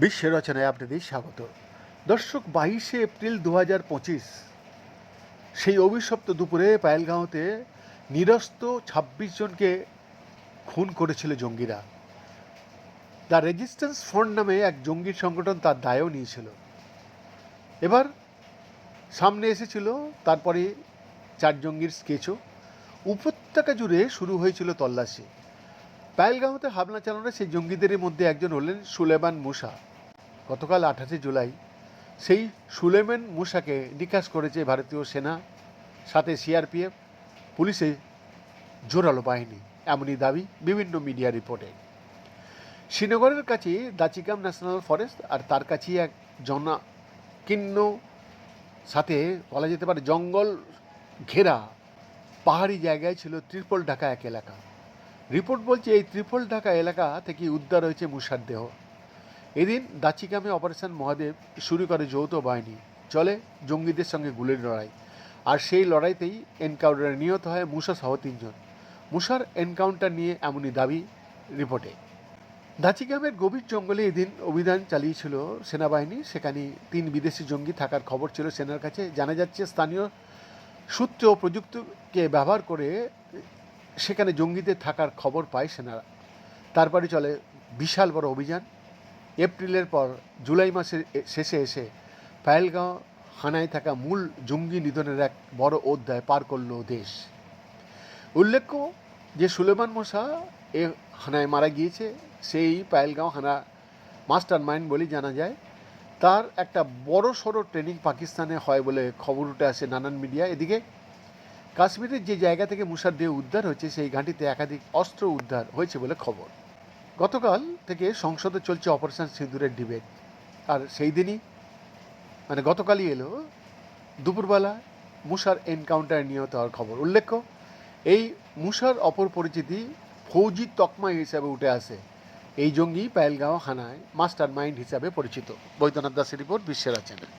বিশ্ব রচনায় আপনাদের স্বাগত। দর্শক, বাইশে এপ্রিল দু হাজার পঁচিশ, সেই অভিশপ্ত দুপুরে পায়েলগাঁওতে নিরস্ত ছাব্বিশ জনকে খুন করেছিল জঙ্গিরা। দ্য রেজিস্ট্যান্স ফ্রন্ট নামে এক জঙ্গি সংগঠন তার দায়ও নিয়েছিল। এবার সামনে এসেছিল, তারপরে চার জঙ্গির স্কেচও। উপত্যকা জুড়ে শুরু হয়েছিল তল্লাশি। পায়েলগাঁওতে হামলা চালানো সেই জঙ্গিদের মধ্যে একজন হলেন সুলেমান মুসা। গতকাল আঠাশে জুলাই সেই সুলেমেন মুসাকে নিকাশ করেছে ভারতীয় সেনা, সাথে সিআরপিএফ, পুলিশে জোরালো বাহিনী, এমনই দাবি বিভিন্ন মিডিয়া রিপোর্টে। শ্রীনগরের কাছে দাচিকাম ন্যাশনাল ফরেস্ট আর তার কাছেই এক জনাকীর্ণ সাথে বলা যেতে পারে জঙ্গল ঘেরা পাহাড়ি জায়গায় ছিল ত্রিপল ঢাকা এক এলাকা। রিপোর্ট বলছে এই ত্রিপল ঢাকা এলাকা থেকে উদ্ধার হয়েছে মুসার দেহ। এদিন দাচিকামে অপারেশন মহাদেব শুরু করে যৌথ বাহিনী। চলে জঙ্গিদের সঙ্গে গুলির লড়াই। আর সেই লড়াইতেই এনকাউন্টারে নিহত হয় মুসা সহ তিনজন। মুসার এনকাউন্টার নিয়ে এমনই দাবি রিপোর্টে। দাচিকামের গভীর জঙ্গলে এদিন অভিযান চালিয়েছিল সেনাবাহিনী। সেখানে তিন বিদেশি জঙ্গি থাকার খবর ছিল সেনার কাছে। জানা যাচ্ছে, স্থানীয় সূত্র ও প্রযুক্তিকে ব্যবহার করে সেখানে জঙ্গিদের থাকার খবর পায় সেনারা। তারপরে চলে বিশাল বড় অভিযান। এপ্রিলের পর জুলাই মাসের শেষে এসে পায়েলগাঁও হানায় থাকা মূল জঙ্গি নিধনের এক বড় অধ্যায় পার করল দেশ। উল্লেখ্য যে সুলেমান মশা এ হানায় মারা গিয়েছে, সেই পায়েলগাঁও হানা মাস্টার মাইন্ড বলেই জানা যায়। তার একটা বড় সড়ো ট্রেনিং পাকিস্তানে হয় বলে খবর উঠে আসে নানান মিডিয়া। এদিকে কাশ্মীরের যে জায়গা থেকে মুসার দেহ উদ্ধার হয়েছে, সেই ঘাঁটিতে একাধিক অস্ত্র উদ্ধার হয়েছে বলে খবর। গতকাল থেকে সংসদে চলছে অপারেশন সিঁদুরের ডিবেট। আর সেই দিনই মানে গতকালই এলো, দুপুরবেলা মুসার এনকাউন্টার নিহত হওয়ার খবর। উল্লেখ্য, এই মুসার অপর পরিচিতি ফৌজি তকমা হিসাবে উঠে আসে। এই জঙ্গি পায়েলগাঁও হানায় মাস্টার মাইন্ড হিসাবে পরিচিত। বৈদ্যনাথ দাসের রিপোর্ট, বিশ্বের আছেন